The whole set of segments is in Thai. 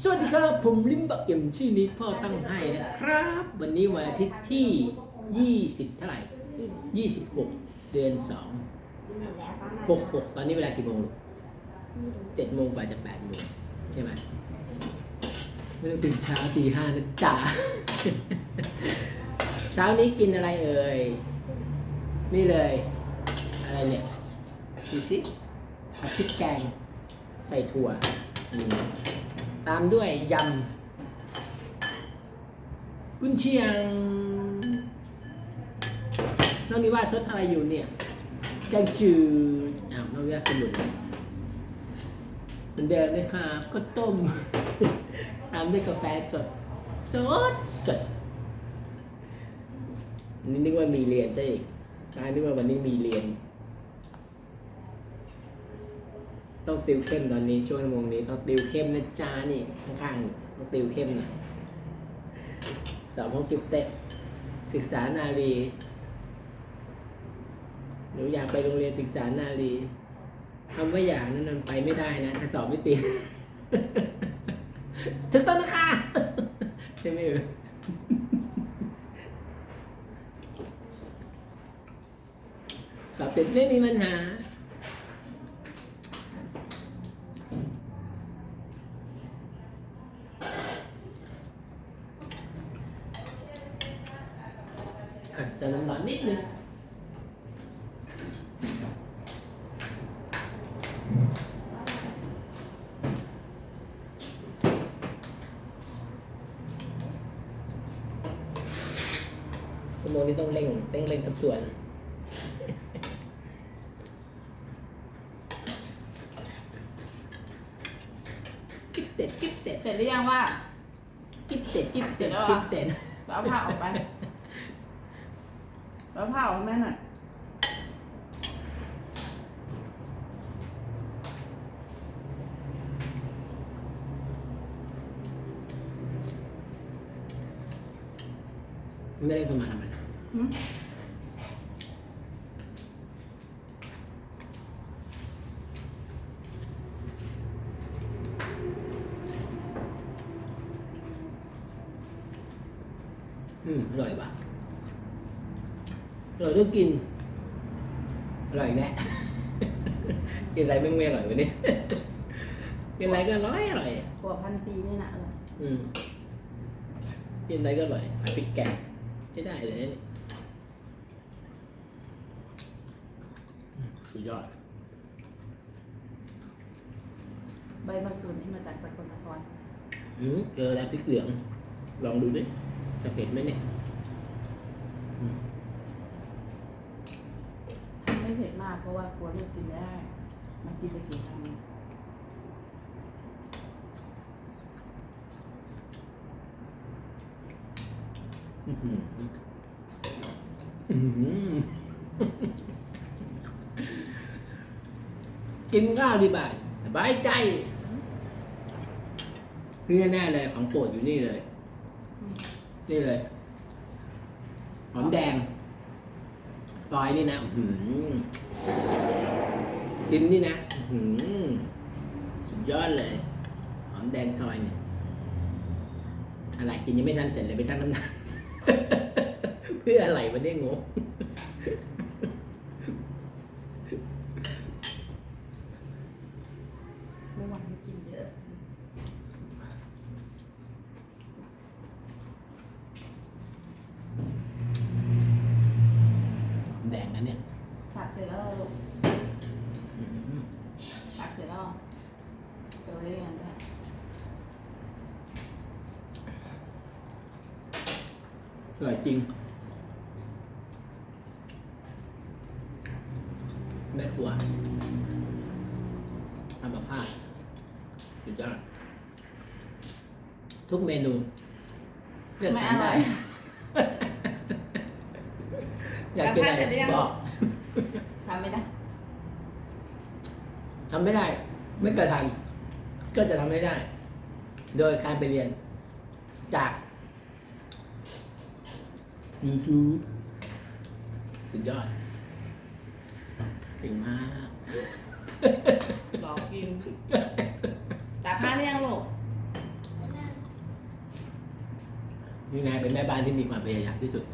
สวัสดีครับ ผมลิมบักเอ็มชื่อนี้พ่อตั้งให้นะครับ วันนี้วันอาทิตย์ที่ 20 เท่าไหร่ 26 เดือน 2 66 ตอนนี้เวลากี่โมงลูก7โมงกว่าจะ8โมงใช่ไหมไม่ต้องตื่นเช้าตีห้านะจ๊ะเช้านี้กินอะไรเอ่ย นี่เลย อะไรเนี่ยดูสิผัดพริกแกง ใส่ถั่วนี่ ตามด้วยยำกุนเชียงน้องนิว่าซดอะไรอยู่เนี่ย แกงจืดอ้าวน้องนิว่ากินหมดเลยเหมือนเดิมเลยครับก็ต้ม ตามด้วยกาแฟสด สดสดนี่นึกว่ามีเรียนซะอีกตานึกว่าวันนี้มีเรียน ต้องติวเข้มตอนนี้ช่วงชั่วโมงนี้ต้องติวเข้มนะจ้านี่ข้างๆต้องติวเข้มหน่อยสอบห้องกิบเตะศึกษานารีหนูอยากไปโรงเรียนศึกษานารีคำว่าอยากนั้นมันไปไม่ได้นะถ้าสอบไม่ติดถึงต้นนะคะใช่ไหมเออสอบติดไม่มีปัญหา อะจะน้ำร้อนนิดนึง ชั่วโมงนี้ต้องเร่งเร่งเร่งทุกส่วนกิ๊บเต็ดกิ๊บเต็ดเสร็จหรือยังว่ากิ๊บเต็ดกิ๊บเต็ดเสร็จแล้วเหรอกิ๊บเต็ดเอาผ้าออกไปเอาผ้าออกให้แม่หน่อยไม่ได้เข้ามาทำไมหืม อืมอร่อยปะอร่อยต้องกิน อร่อยแน่ กินอะไรไม่ไม่อร่อยวะเนี่ยกินอะไรก็อร่อยอร่อย หัวพันปีนี่นะเอออืม กินอะไรก็อร่อยผัดพริกแกงใช้ได้เลยนะเนี่ ยอืมสุดยอด ใบมะกรูดที่มาจากสกลนครอืมเจอแล้วพริกเหลือง ลองดูดิจะเผ็ดไหมเนี่ยอืมไม่เผ็ดมากเพราะว่ากลัวลูกกินไม่ได้ มันกินไปกี่ครั้งอื้อหืออื้อหือ กินข้าวดีบ่ายสบายใจนี่แน่ๆเลยของโปรดอยู่นี่เลย นี่เลย หอมแดง ซอยนี่นะอื้อหือกินนี่นะหือสุดยอดเลย หอมแดงซอยเนี่ยอะไรกินยังไม่ทันเสร็จเลยไปชั่งน้ำหนัก เพื่ออะไรวะเนี่ยงง เมื่อวานนี้กินเยอะ หอมแดงนะเนี่ย ตักเสร็จแล้วลูก อื้อหือ ตักเสร็จแล้วเดี๋ยวไว้เรียนด้วย อ ร่อยจริง แม่ครัวทำกับข้าวสุดยอดทุกเมนูเลือกไม่ทาอนร่ได้อยอยากกินอะกับข้าวเสร็จหรือไรยังบอกทำไม่ได้ทำไม่ได้ ไม่เคยทำก็จะทำไม่ได้ โดยการไปเรียนจาก YouTube สุดยอดเก่งมาก สองกินตักข้าวหรืยังลูกนี่ไงเป็นแม่บ้านที่มีความพยายามที่สุด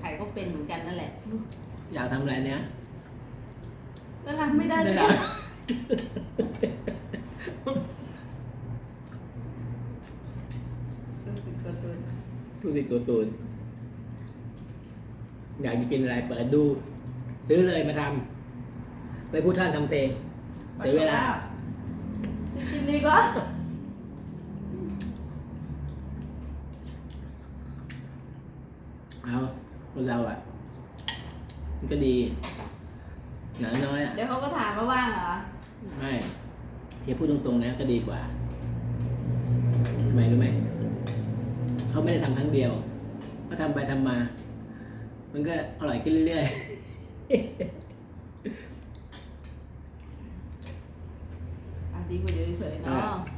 ใครก็เป็นเหมือนกันนั่นแหละอยากทำอะไรเนี้ยแล้วรักไม่ได้เลย ทุกสิ่งตัวตูนอยากจะกินอะไรเปิดดู ซื้อเลยมาทำไปพูดท่านทำเพลงเสียเวลาจริงๆนี่ก็เอาคนเราอะ มันก็ดีหนาน้อยอะเดี๋ยวเขาก็ถามว่าว่างเหรอไม่เฮียพูดตรงๆนะก็ดีกว่าทำไมรู้ไหม เขาไม่ได้ทำครั้งเดียวเขาทำไปทำมา มันก็อร่อยขึ้นเรื่อยอะดีกว่าอยู่เฉยๆเนาะๆ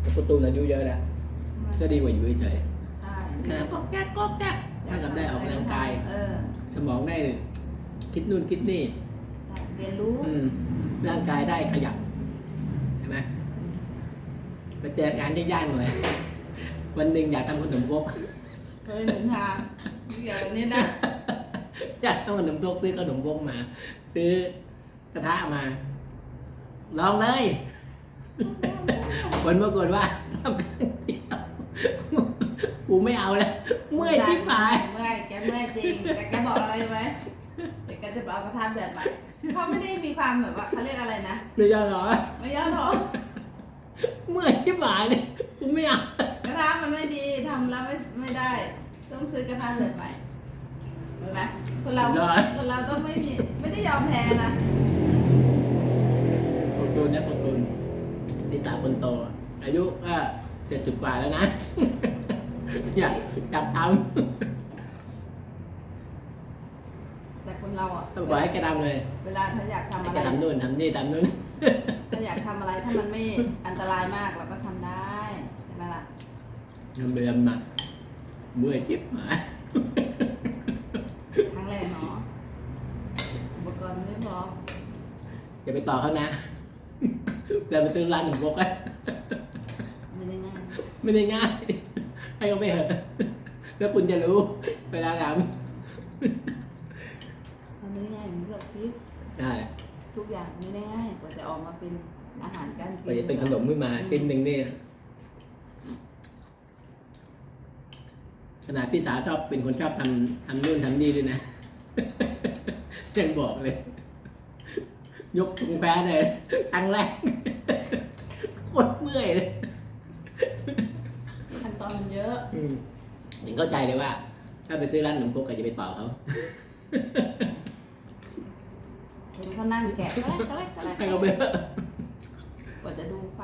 แต่ประตูนอายุเยอะแล้วก็ดีกว่าอยู่เฉยใช่ๆแค่ก็แก๊กก็แก๊กถ้ากับได้ออกกำลังกายเออสมองได้คิดนู่นคิดนี่ใช่เรียนรู้อืมร่างกายได้ขยับเห็นไหม ไปเจองานยากๆหน่อย วันหนึ่งอยากทำขนมครกเคยเห็นทางเกี่ยวกับนี้นะอยากทำขนมครกซื้อขนมครกมา ซื้อกระทะมา ลองเลยผลปรากฏว่าทำครั้งเดียวกูไม่เอาแล้ว เมื่อยชิบหาย เมื่อยแกเมื่อยจริง แต่แกบอกอะไรรู้ไหมเดี๋ยวแกจะเอากระทะแบบใหม่เขาไม่ได้มีความแบบว่าเขาเรียกอะไรนะไม่ยอมหรอไม่ย่อท้อง เมื่อยชิบหายเลยกูไม่เอากระทะมันไม่ดีทำแล้วไม่ไม่ได้ ต้องซื้อกระทะแบบใหม่เห็นไหมคนเราคนเราต้องไม่มีไม่ได้ยอมแพ้นะคนตูนนะคนตูนนี่สาวคนโตอายุก็เจ็ดสิบกว่าแล้วนะ อยากอยากทแต่คนเราอะำต้องบอกให้แกทำเลย เวลาถ้าอยากทำให้อะแกไร ทำนู่นทำนี่ทำนู่น ถ้าอยากทำอะไรถ้ามันไม่อันตรายมากเราก็ทำได้ใช่ไหมล่ะทำเรียนมาเมื่อยจิบหายครั้งแรกเนาะอุปกรณ์ไม่พออย่าไปต่อเขานะเราไปซื้อร้านหนึ่งพกอะไม่ได้ง่ายไม่ได้ง่าย ให้เขาไปเหอะแล้วคุณจะรู้เวลาทมันไม่ได้ง่ายอย่างที่เราคิดำใช่ ทุกอย่างไม่ได้ง่ายกว่าจะออกมาเป็นอาหารการกิกว่าจะเป็นขนมขึ้นมากินหนึ่งนี่ขนาดพี่สาวชอบเป็นคนชอบทำทำนู่นทำนี่ด้วยนะ ยังบอกเลย ยกถุงแพ้เลยครั้งแรกโคตรเมื่อยเลยขั้นตอนมันเยอะอืมถึงเข้าใจเลยว่า ถ้าไปซื้อร้านขนมครกก็จะไปต่อเขา เห็นเขานั่งแกะก็แลกก็แลกก็แลกให้เขาไปเถอะกว่าจะดูไฟ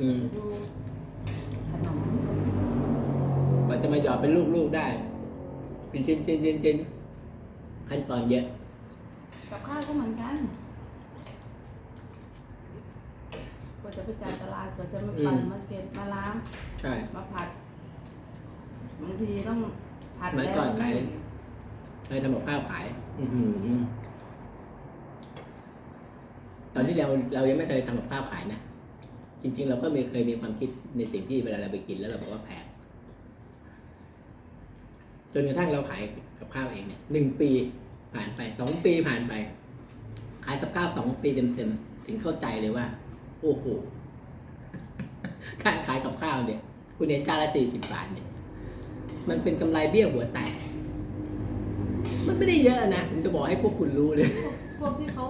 อืมดูขนมกว่าจะมาหยอดเป็นลูกๆได้เป็นชิ้นชิ้นชิ้นชิ้นขั้นตอนเยอะ กับข้าวก็เหมือนกันกว่าจะไปจ่ายตลาดกว่าจะมาปั่นมาเก็บมาล้างใช่ มาผัดบางทีต้องผัดสมัยก่อนแล้วขาย เคยทำกับข้าวขาย อือหือ ตอนที่เราเรายังไม่เคยทำกับข้าวขายนะ จริง ๆ เราก็มีเคยมีความคิดในสิ่งที่เวลาเราไปกินแล้วเราบอกว่าแพงจนกระทั่งเราขายกับข้าวเองเนี่ยหนึ่งปีผ่านไปสองปีผ่านไป ขายกับข้าวสองปีเต็มๆถึงเข้าใจเลยว่า โอ้โหการขายกับข้าวเนี่ย คุณเห็นจานละสี่สิบบาทเนี่ย มันเป็นกำไรเบี้ยหัวแตกมันไม่ได้เยอะนะผมจะบอกให้พวกคุณรู้เลย พวกที่เขา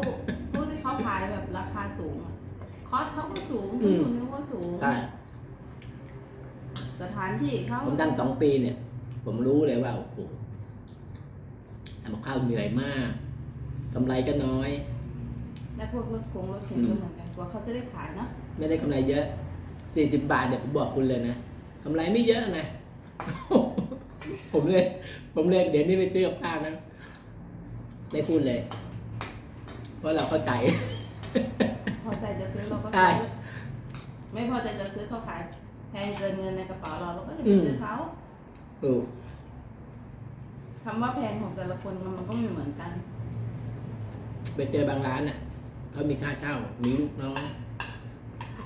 แบบราคาสูงอะคอสเขาก็สูงอืต้นม ทุนเขาก็สูง ใช่สถานที่เขาผมทำสองปีเนี่ย ผมรู้เลยว่าโอ้โหทำกับข้าวเหนื่อยมากกำไรก็น้อย และพวกรถคงรถเข็นอืมก็เหมือนกันกว่าเขาจะได้ขายเนาะไม่ได้กำไรเยอะสี่สิบบาทเนี่ยผมบอกคุณเลยนะกำไรไม่เยอะนะ ผมเลย ผมเลยเดี๋ยวนี้ไปซื้อกับข้าวนะไม่พูดเลย เพราะเราเข้าใจ พอใจจะซื้อเราก็ใช่ ซื้อไม่พอใจจะซื้อเขาขายแพงเกินเงินในกระเป๋าเราเราก็จะอืไปมซื้อเขาถูกคำว่าแพงของแต่ละคนมันก็ไม่เหมือนกัน ไปเจอบางร้านอะเขามีค่าเช่ามีลูกน้อง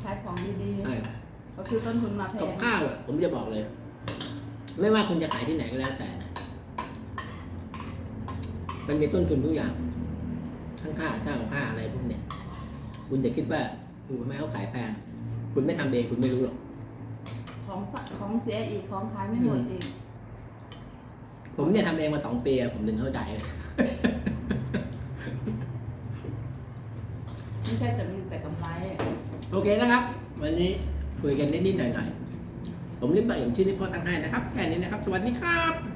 ใช้ของดีใช่ๆก็คือต้นทุนมาแพกับงข้าวอะ ผมจะบอกเลย ไม่ว่าคุณจะขายที่ไหนก็แล้วแต่นะมันมีต้นทุนทุกอย่าง ทั้งค่าเช่าค่าอะไรพวกเนี้ย คุณจะคิดว่าอูทำไมเขาขายแพง คุณไม่ทำเองคุณไม่รู้หรอก ของสะของเสียอีกของขายไม่หมดอืมอีกผมเนี่ยทำเองมาสองปีอะผมถึงเข้าใจ ไม่ใช่แต่มีแต่กำไรโอเคนะครับ วันนี้คุยกันนิดๆหน่อยๆ ผมริมปากอย่างชื่อที่พ่อตั้งให้นะครับ แค่นี้นะครับ สวัสดีครับ